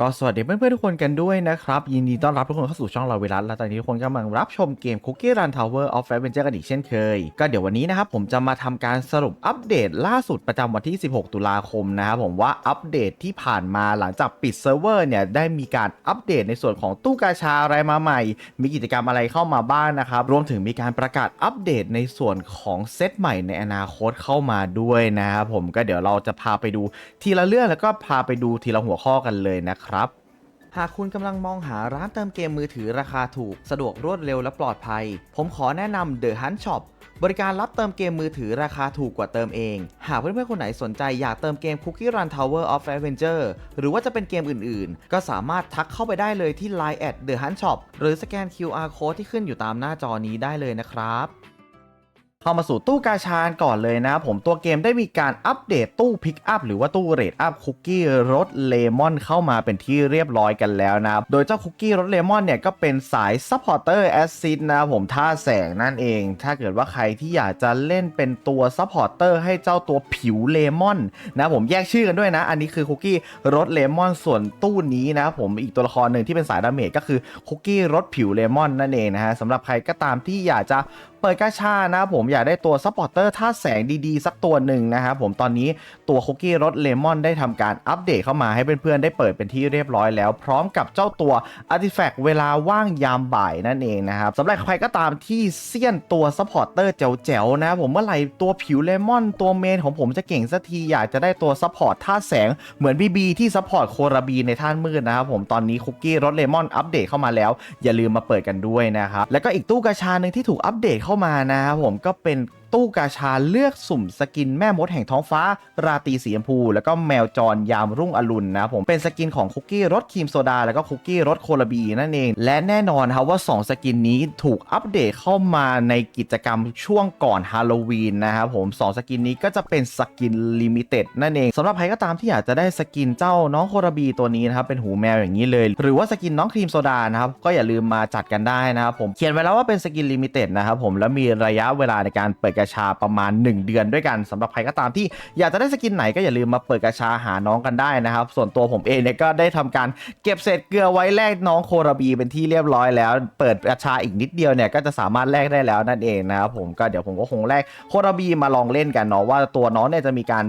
ก็สวัสดีเพื่อนๆทุกคนกันด้วยนะครับ ยินดีต้อนรับทุกคนเข้าสู่ช่องเราเวลัสและตอนนี้ทุกคนกำลังรับชมเกม Cookie Run Tower of Adventure กันอีกเช่นเคย ก็เดี๋ยววันนี้นะครับผมจะมาทำการสรุปอัปเดตล่าสุดประจำวันที่ 16 ตุลาคมนะครับผมว่าอัปเดตที่ผ่านมาหลังจากปิดเซิร์ฟเวอร์เนี่ยได้มีการอัปเดตในส่วนของตู้กาชาอะไรมาใหม่ มีกิจกรรมอะไรเข้ามาบ้างนะครับรวมถึงมีการประกาศอัปเดตในส่วนของเซตใหม่ในอนาคตเข้ามาด้วยนะครับผมก็เดี๋ยวเราจะพาไปดูทีละเรื่องแล้วก็พาไปดูทีละหัวข้อกันเลยนะครับ หากคุณกำลังมองหาร้านเติมเกมมือถือราคาถูก สะดวกรวดเร็วและปลอดภัย ผมขอแนะนำ The Hunt Shop บริการรับเติมเกมมือถือราคาถูกกว่าเติมเอง หากเพื่อนๆ คนไหนสนใจอยากเติมเกม Cookie Run Tower of Adventure หรือว่าจะเป็นเกมอื่นๆ ก็สามารถทักเข้าไปได้เลยที่ Line at The Hunt Shop หรือสแกน QR Code ที่ขึ้นอยู่ตามหน้าจอนี้ได้เลยนะครับ เข้ามาสู่ตู้กาชาก่อนเลยนะครับผมตัวเกมได้มีการอัปเดตตู้พิกอัพหรือว่าตู้เรทอัพคุกกี้รสเลมอนเข้ามาเป็นที่เรียบร้อยกันแล้วนะโดยเจ้าคุกกี้รสเลมอนเนี่ยก็เป็นสายซัพพอร์เตอร์แอซซิดนะผมท่าแสงนั่นเอง ถ้าเกิดว่าใครที่อยากจะเล่นเป็นตัวซัพพอร์เตอร์ให้เจ้าตัวผิวเลมอนนะผมแยกชื่อกันด้วยนะ อันนี้คือคุกกี้รสเลมอนส่วนตู้นี้นะผมอีกตัวละครหนึ่งที่เป็นสายดาเมจก็คือคุกกี้รสผิวเลมอนนั่นเองนะฮะสำหรับใครก็ตามที่อยากจะ เปิดกาชานะครับผมอยากได้ตัวซัพพอร์เตอร์ท่าแสงดีๆ สักตัวหนึ่งนะครับผมตอนนี้ตัวคุกกี้รสเลมอนได้ทำการอัปเดตเข้ามาให้เพื่อนๆได้เปิดเป็นที่เรียบร้อยแล้ว พร้อมกับเจ้าตัวอาร์ติแฟกต์เวลาว่างยามบ่ายนั่นเองนะครับสำหรับใครก็ตามที่เซียนตัวซัพพอร์เตอร์แจ๋วๆนะผมเมื่อไหร่ตัวผิวเลมอนตัวเมนของผมจะเก่งสักทีอยากจะได้ตัวซัพพอร์ตท่าแสงเหมือนบีบีที่ซัพพอร์ตโคราบีในท่านมืดนะครับผมตอนนี้คุกกี้รสเลมอนอัปเดตเข้ามาแล้ว อย่าลืมมาเปิดกันด้วยนะครับแล้วก็อีกตู้กาชาหนึ่งที่ถูกอัปเดตเข้ามานะครับผมก็เป็น ตู้กาชาเลือกสุ่มสกินแม่มดแห่งท้องฟ้า ราตรีสีชมพู แล้วก็แมวจรยามรุ่งอรุณนะผมเป็นสกินของคุกกี้รสครีมโซดา แล้วก็คุกกี้รสโคลาบีนั่นเอง และแน่นอนครับว่า 2 สกินนี้ถูกอัปเดตเข้ามาในกิจกรรมช่วงก่อนฮาโลวีนนะครับผม2สกินนี้ก็จะเป็นสกินลิมิเต็ดนั่นเองสำหรับใครก็ตามที่อยากจะได้สกินเจ้าน้องโคลาบีตัวนี้นะครับเป็นหูแมวอย่างนี้เลย หรือว่าสกินน้องครีมโซดานะครับก็อย่าลืมมาจัดกันได้นะครับผมเขียนไว้แล้วว่าเป็นสกินลิมิเต็ดนะครับผมแล้วมีระยะเวลาในการเปิดกาชาประมาณ 1 เดือนด้วยกันสำหรับใครก็ตามที่อยากจะได้สกินไหนก็อย่าลืมมาเปิดกาชาหาน้องกันได้นะครับ ส่วนตัวผมเองเนี่ยก็ได้ทำการเก็บเศษเกลือไว้แลกน้องโคราบีเป็นที่เรียบร้อยแล้ว เปิดกาชาอีกนิดเดียวเนี่ยก็จะสามารถแลกได้แล้วนั่นเองนะครับผมก็เดี๋ยวผมก็คงแลกโคราบีมาลองเล่นกันเนาะว่าตัวน้องเนี่ยจะมีการ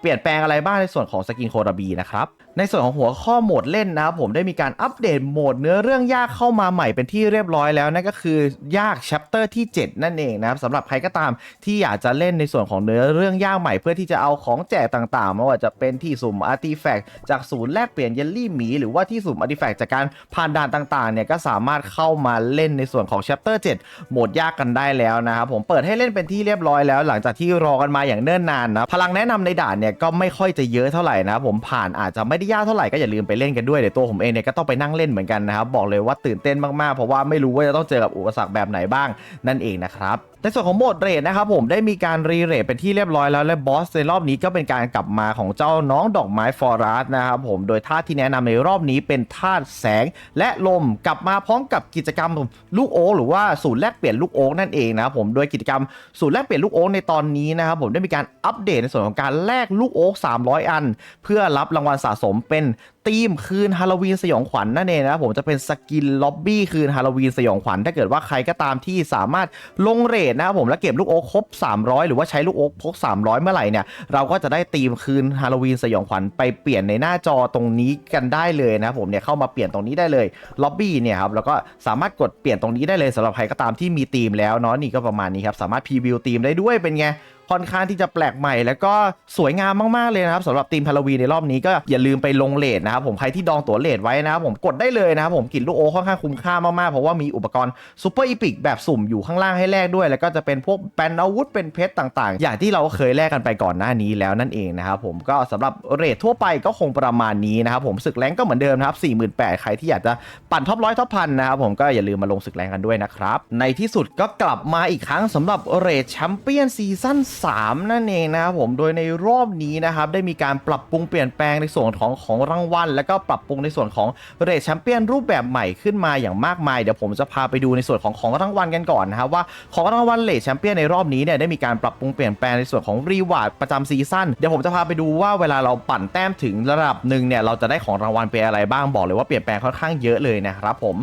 เปลี่ยนแปลงอะไรบ้างในส่วนของสกินโคราบีนะครับ ในส่วนของหัวข้อโหมดเล่นนะครับผมได้มีการอัปเดตโหมดเนื้อเรื่องยากเข้ามาใหม่เป็นที่เรียบร้อยแล้วนั่นก็คือยาก chapter ที่ 7 นั่นเองนะครับสำหรับใครก็ตามที่อยากจะเล่นในส่วนของเนื้อเรื่องยากใหม่เพื่อที่จะเอาของแจกต่างๆไม่ว่าจะเป็นที่สุ่มอาร์ติแฟกต์จากศูนย์แลกเปลี่ยนเยลลี่หมีหรือว่าที่สุ่มอาร์ติแฟกต์จากการผ่านด่านต่างๆเนี่ยก็สามารถเข้ามาเล่นในส่วนของ chapter 7โหมดยากกันได้แล้วนะครับผมเปิดให้เล่นเป็นที่เรียบร้อยแล้ว หลังจากที่รอกันมาอย่างเนิ่นนานนะพลังแนะนำในด่านเนี่ยก็ไม่ค่อยจะเยอะเท่าไหร่นะผมผ่านอาจจะไม่ได้ยากเท่าไหร่ก็อย่าลืมไปเล่นกันด้วยเดี๋ยวตัวผมเองเนี่ยก็ต้องไปนั่งเล่นเหมือนกันนะครับบอกเลยว่าตื่นเต้นมากๆเพราะว่าไม่รู้ว่าจะต้องเจอกับอุปสรรคแบบไหนบ้างนั่นเองนะครับ ในส่วนของโหมดเรทนะครับผมได้มีการรีเรทเป็นที่เรียบร้อยแล้วและบอสในรอบนี้ก็เป็นการกลับมาของเจ้าน้องดอกไม้ฟอรัสนะครับผมโดยท่าที่แนะนำในรอบนี้เป็นท่าแสงและลมกลับมาพร้อมกับกิจกรรมลูกโอ๊กหรือว่าศูนย์แลกเปลี่ยนลูกโอ๊กนั่นเองนะครับผมโดยกิจกรรมศูนย์แลกเปลี่ยนลูกโอ๊กในตอนนี้นะครับผมได้มีการอัปเดตในส่วนของการแลกลูกโอ๊ก300 อัน เพื่อรับรางวัลสะสมเป็นธีมคืนฮาโลวีนสยองขวัญนั่นเองนะครับผมจะเป็นสกินล็อบบี้คืนฮาโลวีนสยองขวัญถ้าเกิดว่าใครก็ตามที่สามารถลงเรทนะครับผมแล้วเก็บลูกโอ๊กครบ 300 หรือว่าใช้ลูกโอ๊กพก 300 เมื่อไหร่เนี่ยเราก็จะได้ธีมคืนฮาโลวีนสยองขวัญไปเปลี่ยนในหน้าจอตรงนี้กันได้เลยนะครับผมเนี่ยเข้ามาเปลี่ยนตรงนี้ได้เลยล็อบบี้เนี่ยครับแล้วก็สามารถกดเปลี่ยนตรงนี้ได้เลยสำหรับใครก็ตามที่มีธีมแล้วเนาะนี่ก็ประมาณนี้ครับสามารถพรีวิวธีมได้ด้วยเป็นไง ค่อนข้างที่จะแปลกใหม่ แล้วก็สวยงามมากๆเลยนะครับสำหรับทีมฮาโลวีนในรอบนี้ก็อย่าลืมไปลงเลทนะครับผมใครที่ดองตั๋วเลทไว้นะครับผมกดได้เลยนะครับผมกินลูกโอค่อนข้างคุ้มค่ามากๆเพราะว่ามีอุปกรณ์ซูเปอร์อีพิกแบบสุ่มอยู่ข้างล่างให้แลกด้วย แล้วก็จะเป็นพวกแปนอาวุธเป็นเพชรต่างๆ อย่างที่เราเคยแลกกันไปก่อนหน้านี้แล้วนั่นเองนะครับผมก็สำหรับเรททั่วไปก็คงประมาณนี้นะครับผมศึกแรงก็เหมือนเดิมนะครับ48,000ใครที่อยากจะปั่นท็อปร้อยท็อปพันนะครับผมก็อย่าลืมมาลงศึกแรงกันด้วยนะครับในที่สุดก็กลับมาอีกครั้งสำหรับเรทแชมเปี้ยนซีซั่น3 นั่นเองนะครับผมโดยในรอบนี้นะครับได้มีการปรับปรุงเปลี่ยนแปลงในส่วนของของรางวัล แล้วก็ปรับปรุงในส่วนของเรทแชมเปี้ยนรูปแบบใหม่ขึ้นมาอย่างมากมาย เดี๋ยวผมจะพาไปดูในส่วนของของรางวัลกันก่อนนะครับว่าของรางวัลเรทแชมเปี้ยนในรอบนี้เนี่ยได้มีการปรับปรุงเปลี่ยนแปลงในส่วนของรีวาร์ดประจำซีซั่นเดี๋ยวผมจะพาไปดูว่าเวลาเราปั่นแต้มถึงระดับหนึ่งเนี่ยเราจะได้ของรางวัลเป็นอะไรบ้างบอกเลยว่าเปลี่ยนแปลงค่อนข้างเยอะเลยนะครับผม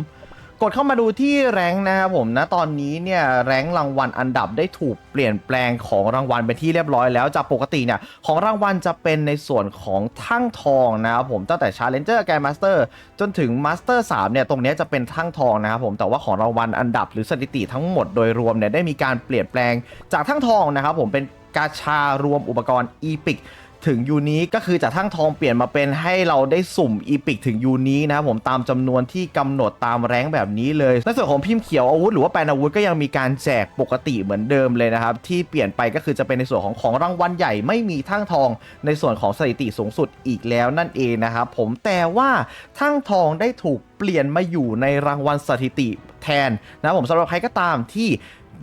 กดเข้ามาดูที่แรงนะครับผมนะตอนนี้เนี่ยแรงรางวัลอันดับได้ถูกเปลี่ยนแปลงของรางวัลเป็นที่เรียบร้อยแล้วจากปกติเนี่ยของรางวัลจะเป็นในส่วนของทั้งทองนะครับผมตั้งแต่ Challenger แกนมาสเตอร์จนถึง Master 3เนี่ยตรงนี้จะเป็นทั้งทองนะครับผมแต่ว่าของรางวัลอันดับหรือสถิติทั้งหมดโดยรวมเนี่ยได้มีการเปลี่ยนแปลงจากทั้งทองนะครับผมเป็นกาชารวมอุปกรณ์อีพิก ถึงยูนี้ก็คือจากทั้งทองเปลี่ยนมาเป็นให้เราได้สุ่มอีพิกถึงยูนี้นะครับผมตามจำนวนที่กำหนดตามแรงแบบนี้เลยในส่วนของพิมพ์เขียวอาวุธหรือว่าแปลนอาวุธก็ยังมีการแจกปกติเหมือนเดิมเลยนะครับที่เปลี่ยนไปก็คือจะเป็นในส่วนของของรางวัลใหญ่ไม่มีทั้งทองในส่วนของสถิติสูงสุดอีกแล้วนั่นเองนะครับผมแต่ว่าทั้งทองได้ถูกเปลี่ยนมาอยู่ในรางวัลสถิติแทนนะผมสำหรับใครก็ตามที่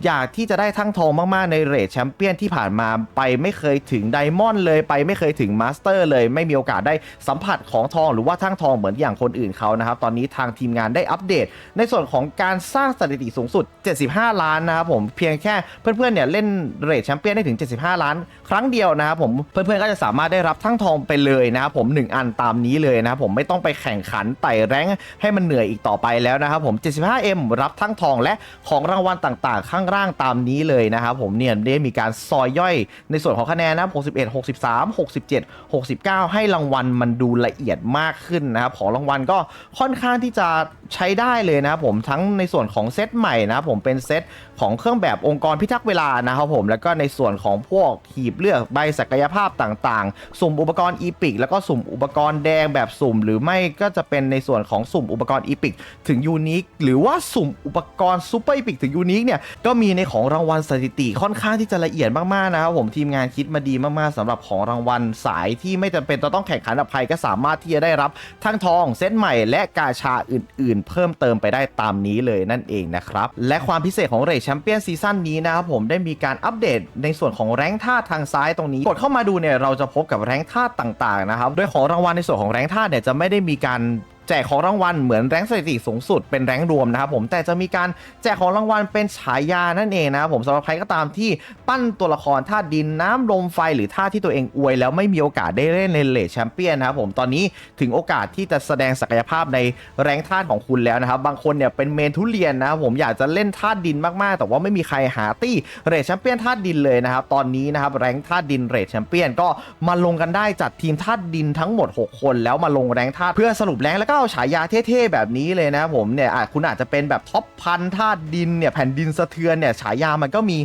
อยากที่จะได้ทั้งทองมากๆในเรทแชมเปี้ยนที่ผ่านมาไปไม่เคยถึงไดมอนด์เลยไปไม่เคยถึงมาสเตอร์เลย ไม่มีโอกาสได้สัมผัสของทองหรือว่าทั้งทองเหมือนอย่างคนอื่นเขานะครับตอนนี้ทางทีมงานได้อัปเดต ในส่วนของการสร้างสถิติสูงสุด 75 ล้านนะครับผมเพียงแค่เพื่อนๆเนี่ยเล่นเรทแชมเปี้ยนได้ถึง 75 ล้าน ครั้งเดียวนะครับผมเพื่อนๆก็จะสามารถได้รับทั้งทองไปเลยนะครับผม 1 อันตามนี้เลยนะครับผมไม่ต้องไปแข่งขันไต่แรงให้มันเหนื่อยอีกต่อไปแล้วนะครับผม 75M รับทั้งทองและของรางวัลต่างๆข้างล่างตามนี้เลยนะครับผมเนี่ยได้มีการซอยย่อยในส่วนของคะแนนนะ61 63 67 69 ให้รางวัลมันดูละเอียดมากขึ้นนะครับของรางวัลก็ค่อนข้างที่จะใช้ได้เลยนะครับผมทั้งในส่วนของเซตใหม่นะครับผมเป็นเซตของเครื่องแบบองค์กรพิทักษ์เวลานะครับผมแล้วก็ในส่วนของพวกหีบเลือกใบศักยภาพต่างๆ สุ่มอุปกรณ์อีพิกแล้วก็สุ่มอุปกรณ์แดงแบบสุ่ม หรือไม่ก็จะเป็นในส่วนของสุ่มอุปกรณ์อีพิกถึงยูนิคหรือว่าสุ่มอุปกรณ์ซูเปอร์อีพิกถึงยูนิคเนี่ยก็มีในของรางวัลสถิติค่อนข้างที่จะละเอียดมากๆนะครับผมทีมงานคิดมาดีมากๆสำหรับของรางวัลสายที่ไม่จำเป็นจะต้องแข่งขันกับใครก็สามารถที่จะได้รับทั้งทองเซตใหม่และกาชาอื่น ๆ เพิ่มเติมไปได้ตามนี้เลยนั่นเองนะครับและความพิเศษของเรทแชมเปี้ยนซีซั่นนี้นะครับผมได้มีการอัปเดตในส่วนของแรงค์ธาทางซ้ายตรงนี้กดเข้ามาดูเนี่ยเราจะพบกับแรงค์ธาต่างๆนะครับโดยของรางวัลในส่วนของแรงค์ธาเนี่ยจะไม่ได้มีการ แจกของรางวัลเหมือนแรงสถิติสูงสุดเป็นแรงรวมนะครับผมแต่จะมีการแจกของรางวัลเป็นฉายานั่นเองนะครับผมสำหรับใครก็ตามที่ปั้นตัวละครธาตุดินน้ำลมไฟหรือธาตุที่ตัวเองอวย แล้วไม่มีโอกาสได้เล่นในเลทแชมเปี้ยนนะครับผมตอนนี้ถึงโอกาสที่จะแสดงศักยภาพในแรงค์ธาตุของคุณแล้วนะครับบางคนเนี่ยเป็นเมนทุเรียนนะครับผมอยากจะเล่นธาตุดินมากๆ แต่ว่าไม่มีใครหาตี้เรทแชมเปี้ยนธาตุดินเลยนะครับตอนนี้นะครับแรงค์ธาตุดินเรทแชมเปี้ยนก็มาลงกันได้จัดทีมธาตุดินทั้งหมด 6 คน แล้วมาลงแรงธาตุเพื่อสรุปแรงแล้วก็เอาฉายาเท่ๆแบบนี้เลยนะผมเนี่ยคุณอาจจะเป็นแบบท็อปพันธาตุดินเนี่ยแผ่นดินสะเทือนเนี่ยฉายามันก็มี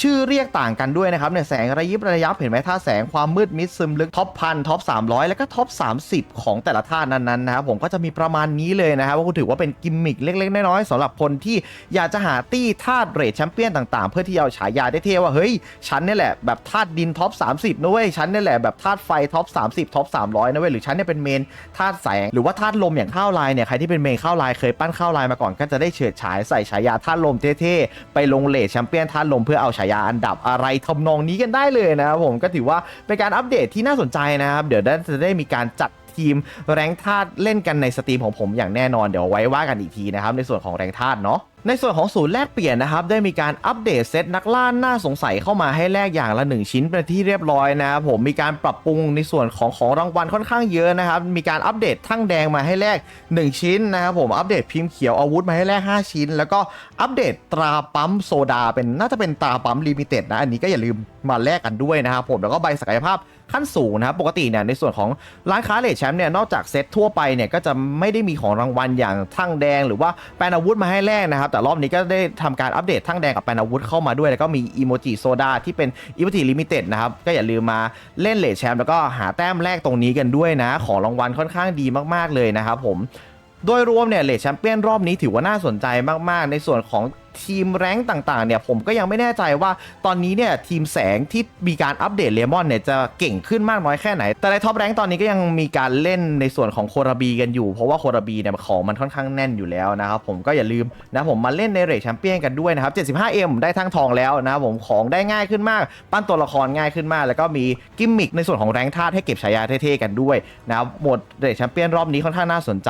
ชื่อเรียกต่างกันด้วยนะครับเนี่ยแสงระยิบระยับเห็นไหมท่าแสงความมืดมิดซึมลึกท็อปพันท็อป300 แล้วก็ท็อป30 ของแต่ละธานั้นๆนะครับผมก็จะมีประมาณนี้เลยนะครับว่าคุณถือว่าเป็นกิมมิคเล็กๆ น้อยๆสำหรับคนที่อยากจะหาตี้ธาตุเรทแชมเปี้ยนต่างๆ เพื่อที่จะเอาฉายาได้เท่ว่าเฮ้ยฉันเนี่ยแหละแบบธาตุดินท็อป30นะเว้ยฉันเนี่ยแหละแบบธาตุไฟท็อป30ท็อป300นะเว้ยหรือฉันเนี่ยเป็นเมนธาตุแสงหรือว่าธาตุลมอย่างข้าวลายเนี่ยใครที่เป็นเมนข้าวลายเคยปั้นข้าวลายมาก่อนก็จะได้เฉิดฉายใส่ฉายาธาตุลมเท่ๆไปลงเลทแชมเปี้ยนธาตุลมเพื่อเอาฉายาอันดับอะไรทำนองนี้กันได้เลยนะครับผมก็ถือว่าเป็นการอัปเดตที่น่าสนใจนะครับ เดี๋ยวจะได้มีการจัดทีมแรงธาตุเล่นกันในสตรีมของผมอย่างแน่นอนเดี๋ยวไว้ว่ากันอีกทีนะครับในส่วนของแรงธาตุเนาะ ในส่วนของศูนย์แลกเปลี่ยนนะครับได้มีการอัปเดตเซตนักล่าน่าสงสัยเข้ามาให้แลกอย่างละ 1 ชิ้นเป็นที่เรียบร้อยนะครับผมมีการปรับปรุงในส่วนของของรางวัลค่อนข้างเยอะนะครับมีการอัปเดตทั้งแดงมาให้แลก1 ชิ้นนะครับผมอัปเดตพิมพ์เขียวอาวุธมาให้แลก5 ชิ้น แล้วก็อัปเดตตราปั๊มโซดาเป็นน่าจะเป็นตราปั๊มลิมิเต็ดนะอันนี้ก็อย่าลืมมาแลกกันด้วยนะครับผมแล้วก็ใบศักยภาพ ขั้นสูงนะครับปกติเนี่ยในส่วนของร้านค้าเลทแชมป์เนี่ยนอกจากเซตทั่วไปเนี่ยก็จะไม่ได้มีของรางวัลอย่างทั้งแดง หรือว่าแปลนอาวุธมาให้แลกนะครับแต่รอบนี้ก็ได้ทำการอัปเดตทั้งแดงกับแปลนอาวุธเข้ามาด้วย แล้วก็มีอีโมจิโซดาที่เป็นอีโมจิลิมิเต็ดนะครับก็อย่าลืมมาเล่นเลทแชมป์แล้วก็หาแต้มแรกตรงนี้กันด้วยนะ ของรางวัลค่อนข้างดีมาก ๆเลยนะครับผมโดยรวมเนี่ยเลทแชมเปี้ยนรอบนี้ถือว่าน่าสนใจมากๆ ในส่วนของ ทีมแรงต่างๆเนี่ยผมก็ยังไม่แน่ใจว่าตอนนี้เนี่ยทีมแสงที่มีการอัปเดตเลมอนเนี่ยจะเก่งขึ้นมากน้อยแค่ไหน แต่ในท็อปแรงตอนนี้ก็ยังมีการเล่นในส่วนของโคราบีกันอยู่ เพราะว่าโคราบีเนี่ยของมันค่อนข้างแน่นอยู่แล้วนะครับผมก็อย่าลืมนะผมมาเล่นในเรทแชมเปี้ยนกันด้วยนะครับ 75M ได้ทั้งทองแล้วนะครับผมของได้ง่ายขึ้นมาก ปั้นตัวละครง่ายขึ้นมาก แล้วก็มีกิมมิคในส่วนของแรงธาตุให้เก็บฉายาเท่ๆกันด้วยนะครับหมดเรทแชมเปี้ยนรอบนี้ค่อนข้างน่าสนใจ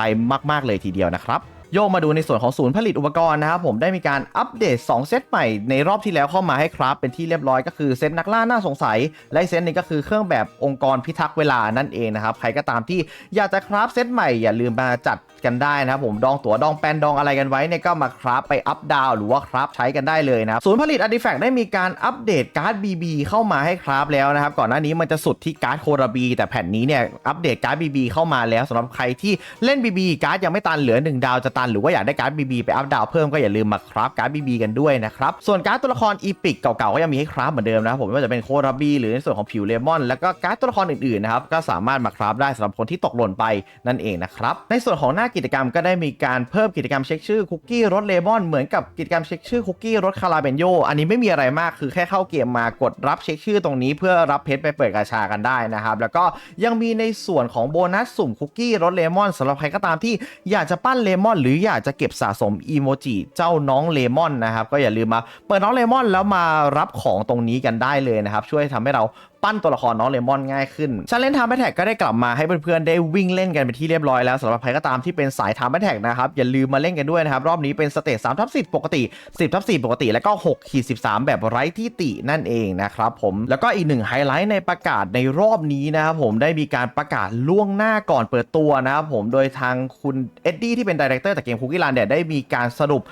มากๆเลยทีเดียวนะครับ โยกมาดูในส่วนของศูนย์ผลิตอุปกรณ์นะครับผมได้มีการอัปเดต 2 เซตใหม่ในรอบที่แล้วเข้ามาให้ครับ เป็นที่เรียบร้อยก็คือเซตนักล่าน่าสงสัย และเซตนี้ก็คือเครื่องแบบองค์กรพิทักษ์เวลานั่นเองนะครับ ใครก็ตามที่อยากจะคราฟเซตใหม่อย่าลืมมาจัดกันได้นะครับผมดองตั๋วดองแปนดองอะไรกันไว้เนี่ยก็มาคราฟไปอัพดาวหรือว่าคราฟใช้กันได้เลยนะครับศูนย์ผลิตอาร์ติแฟกต์ได้มีการอัปเดตการ์ด BB เข้ามาให้คราฟแล้วนะครับก่อนหน้านี้มันจะสุดที่การ์ดโคราบีแต่แผ่นนี้เนี่ยอัปเดตการ์ด BB เข้ามาแล้วสำหรับใครที่เล่น BB การ์ดยังไม่ตันเหลือ 1 ดาวจะตันหรือว่าอยากได้การ์ด BB ไปอัพดาวเพิ่มก็อย่าลืมมาคราฟการ์ด BB กันด้วยนะครับส่วนการ์ดตัวละครอีพิกเก่าๆก็ยังมีให้คราฟเหมือนเดิมนะครับผมไม่ว่าจะเป็นโคราบีหรือในส่วนของผิวเลมอน แล้วก็การ์ดตัวละครอื่นๆนะครับก็สามารถมาคราฟได้สำหรับคนที่ตกหล่นไปนั่นเองนะครับในส่วนของหน้ากิจกรรมก็ได้มีการเพิ่มกิจกรรมเช็คชื่อคุกกี้รสเลมอนเหมือนกับกิจกรรมเช็คชื่อคุกกี้รสคาราเบนโยอันนี้ไม่มีอะไรมากคือแค่เข้าเกมมากดรับเช็คชื่อตรงนี้เพื่อรับเพชรไปเปิดกาชากันได้นะครับ แล้วก็ยังมีในส่วนของโบนัสสุ่มคุกกี้รสเลมอนสำหรับใครก็ตามที่อยากจะปั้นเลมอน หรืออยากจะเก็บสะสมอีโมจิเจ้าน้องเลมอนนะครับก็อย่าลืมมาเปิดน้องเลมอนแล้วมารับของตรงนี้กันได้เลยนะครับช่วยทำให้เรา ปั้นตัวละครน้องเลมอนง่ายขึ้นชาเลนทามแท็กก็ได้กลับมาให้เพื่อนๆได้วิ่งเล่นกันเป็นที่เรียบร้อยแล้วสำหรับใครก็ตามที่เป็นสายทามแท็กนะครับอย่าลืมมาเล่นกันด้วยนะครับรอบนี้เป็นสเตจ3ทับ10ปกติ 10ทับ4ปกติ แล้วก็6ขีด13 แบบไร้ที่ตินั่นเองนะครับผมแล้วก็อีกหนึ่งไฮไลท์ในประกาศในรอบนี้นะครับผมได้มีการประกาศล่วงหน้าก่อนเปิดตัวนะครับผมโดยทางคุณเอ็ดดี้ที่เป็นดีเรคเตอร์จากเกมคุกกี้รันเนี่ยได้มีการสรุป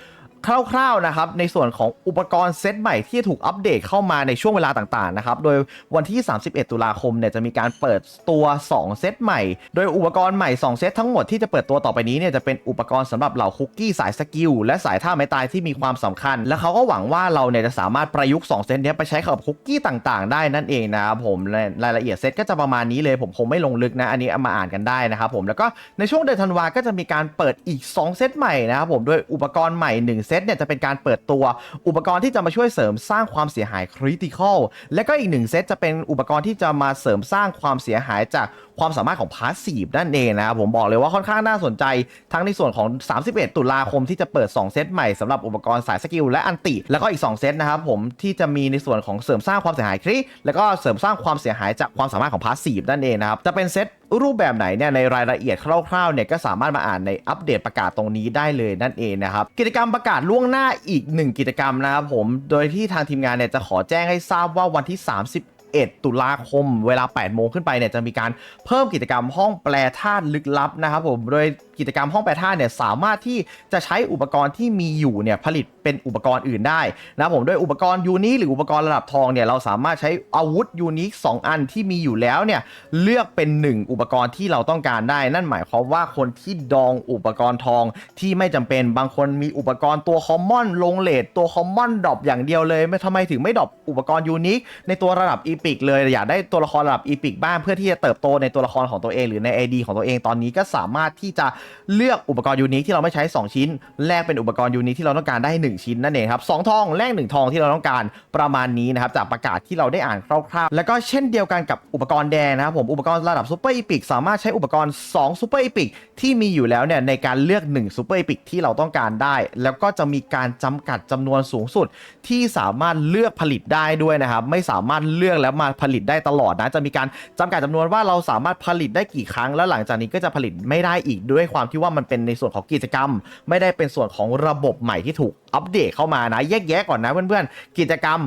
คร่าวๆนะครับในส่วนของอุปกรณ์เซตใหม่ที่ถูกอัปเดตเข้ามาในช่วงเวลาต่างๆนะครับโดยวันที่ 31 ตุลาคมเนี่ยจะมีการเปิดตัว 2 เซตใหม่ โดยอุปกรณ์ใหม่ 2 เซตทั้งหมดที่จะเปิดตัวต่อไปนี้เนี่ยจะเป็นอุปกรณ์สำหรับเหล่าคุกกี้สายสกิลและสายท่าไม้ตายที่มีความสำคัญ และเขาก็หวังว่าเราเนี่ยจะสามารถประยุกต์ 2 เซตเนี้ยไปใช้กับคุกกี้ต่างๆ ได้นั่นเองนะครับผมรายละเอียดเซตก็จะประมาณนี้เลยผมคงไม่ลงลึกนะอันนี้เอามาอ่านกันได้นะครับผมแล้วก็ในช่วงเดือนธันวาก็จะมีการเปิดอีก 2 เซตใหม่นะครับผมโดยอุปกรณ์ใหม่ 1เซตเนี่ยจะเป็นการเปิดตัวอุปกรณ์ที่จะมาช่วยเสริมสร้างความเสียหายคริติคอลและก็อีกหนึ่งเซตจะเป็นอุปกรณ์ที่จะมาเสริมสร้างความเสียหายจาก ความสามารถของพาสซีฟนั่นเองนะครับผมบอกเลยว่าค่อนข้างน่าสนใจทั้งในส่วนของ 31 ตุลาคมที่จะเปิด 2 เซตใหม่สำหรับอุปกรณ์สายสกิลและอันติ แล้วก็อีก 2 เซตนะครับผมที่จะมีในส่วนของเสริมสร้างความเสียหายคริแล้วก็เสริมสร้างความเสียหายจากความสามารถของพาสซีฟนั่นเองนะครับจะเป็นเซตรูปแบบไหนเนี่ยในรายละเอียดคร่าวๆเนี่ยก็สามารถมาอ่านในอัปเดตประกาศตรงนี้ได้เลยนั่นเองนะครับกิจกรรมประกาศล่วงหน้าอีกหนึ่งกิจกรรมนะครับผมโดยที่ทางทีมงานเนี่ยจะขอแจ้งให้ทราบว่าวันที่ 31 ตุลาคม เวลา 8 โมงขึ้นไปเนี่ยจะมีการเพิ่มกิจกรรมห้องแปลธาตุลึกลับนะครับผม โดยกิจกรรมห้องแปลธาตุเนี่ยสามารถที่จะใช้อุปกรณ์ที่มีอยู่เนี่ยผลิตเป็นอุปกรณ์อื่นได้นะครับผมด้วยอุปกรณ์ยูนิคหรืออุปกรณ์ระดับทองเนี่ยเราสามารถใช้อาวุธยูนิค2อันที่มีอยู่แล้วเนี่ยเลือกเป็น 1 อุปกรณ์ที่เราต้องการได้ นั่นหมายความว่าคนที่ดองอุปกรณ์ทองที่ไม่จำเป็นบางคนมีอุปกรณ์ตัวคอมมอนลงเลทตัวคอมมอนดรอปอย่างเดียวเลยไม่ทำไมถึงไม่ดรอปอุปกรณ์ยูนิคในตัวระดับอีพกเลยอยากได้ตัวละครระดับอีพิกบ้างเพื่อที่จะเติบโตในตัวละครของตัวเองหรือใน AD ของตัวเองตอนนี้ก็สามารถที่จะเลือกอุปกรณ์ยูนิคที่เราไม่ใช้ 2 ชิ้น แลกเป็นอุปกรณ์ยูนิคที่เราต้องการได้ 1 ชิ้นนั่นเองครับสองทองแลก1ทองที่เราต้องการประมาณนี้นะครับจากประกาศที่เราได้อ่านคร่าวๆ แล้วก็เช่นเดียวกันกับอุปกรณ์แดงนะครับผมอุปกรณ์ระดับซูเปอร์อีพิกสามารถใช้อุปกรณ์2ซูเปอร์อีพิกที่มีอยู่แล้วเนี่ยในการเลือก1ซูเปอร์อีพิกที่เราต้องการได้ แล้วก็จะมีการจำกัดจำนวนสูงสุด ที่สามารถเลือกผลิตได้ด้วยนะครับไม่สามารถเลือกแล้วมาผลิตได้ตลอดนะ จะมีการจำกัดจำนวนว่าเราสามารถผลิตได้กี่ครั้ง แล้วหลังจากนี้ก็จะผลิตไม่ได้อีกด้วยความที่ว่ามันเป็นในส่วนของกิจกรรม ไม่ได้เป็นส่วนของระบบใหม่ที่ถูกอัปเดตเข้ามานะแยกแยะก่อนนะเพื่อนๆกิจกรรม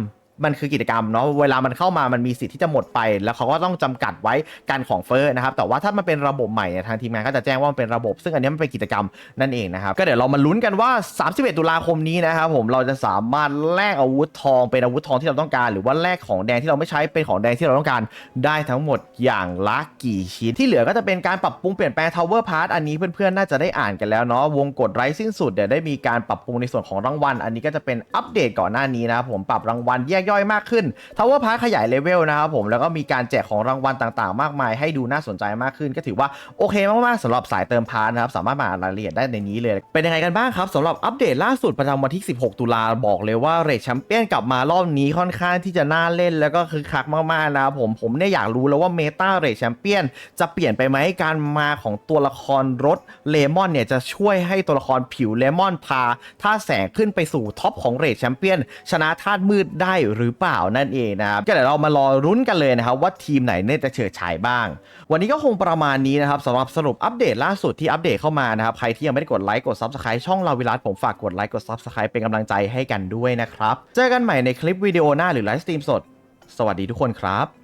มันคือกิจกรรมเนาะเวลามันเข้ามามันมีสิทธิ์ที่จะหมดไป แล้วเขาก็ต้องจำกัดไว้การของเฟ้อนะครับแต่ว่าถ้ามันเป็นระบบใหม่เนี่ยทางทีมงานก็จะแจ้งว่ามันเป็นระบบ ซึ่งอันนี้มันเป็นกิจกรรมนั่นเองนะครับก็เดี๋ยวเรามาลุ้นกันว่า 31 ตุลาคมนี้นะครับผมเราจะสามารถแลกอาวุธทองเป็นอาวุธทองที่เราต้องการ หรือว่าแลกของแดงที่เราไม่ใช้เป็นของแดงที่เราต้องการได้ทั้งหมดอย่างละกี่ชิ้นที่เหลือก็จะเป็นการปรับปรุงเปลี่ยนแปลง Tower Part อันนี้เพื่อนๆน่าจะได้อ่านกันแล้วเนาะวงกดไร้สิ้นสุดเดี๋ยวได้มีการปรับปรุงในส่วนของรางวัล อันนี้ก็จะเป็นอัปเดตก่อนหน้านี้นะครับผมปรับรางวัลแยกย่อยมากขึ้น Tower Pass ขยายเลเวลนะครับผมแล้วก็มีการแจกของรางวัลต่างๆ มากมายให้ดูน่าสนใจมากขึ้น ก็ถือว่าโอเคมากๆสำหรับสายเติมพาร์นะครับสามารถมาอ่านรายละเอียดได้ในนี้เลย เป็นยังไงกันบ้างครับสำหรับอัปเดตล่าสุดประจำวันที่ 16 ตุลาบอกเลยว่าเรทแชมเปี้ยนกลับมารอบนี้ค่อนข้างที่จะน่าเล่นแล้วก็คือคักมากๆนะครับผมผมเนี่ยอยากรู้แล้วว่าเมตาเรทแชมเปี้ยนจะเปลี่ยนไปไหมการมาของตัวละครรถเลมอนเนี่ยจะช่วยให้ตัวละครผิวเลมอนพาท่าแสงขึ้นไปสู่ท็อปของเรทแชมเปี้ยนชนะธาตุมืดได้หรือเปล่านั่นเองนะครับก็เดี๋ยวเรามารอรุ้นกันเลยนะครับว่าทีมไหนเนี่ยจะเฉิดฉายบ้าง วันนี้ก็คงประมาณนี้นะครับสำหรับสรุปอัปเดตล่าสุดที่อัปเดตเข้ามานะครับใครที่ยังไม่ได้กดไลค์กด s u b สไครต์ช่องเราวิรัตผมฝากกดไลค์กด s u b สไครต์เป็นกำลังใจให้กันด้วยนะครับเจอกันใหม่ในคลิปวิดีโอหน้าหรือไลฟ์สตรีมสด สวัสดีทุกคนครับ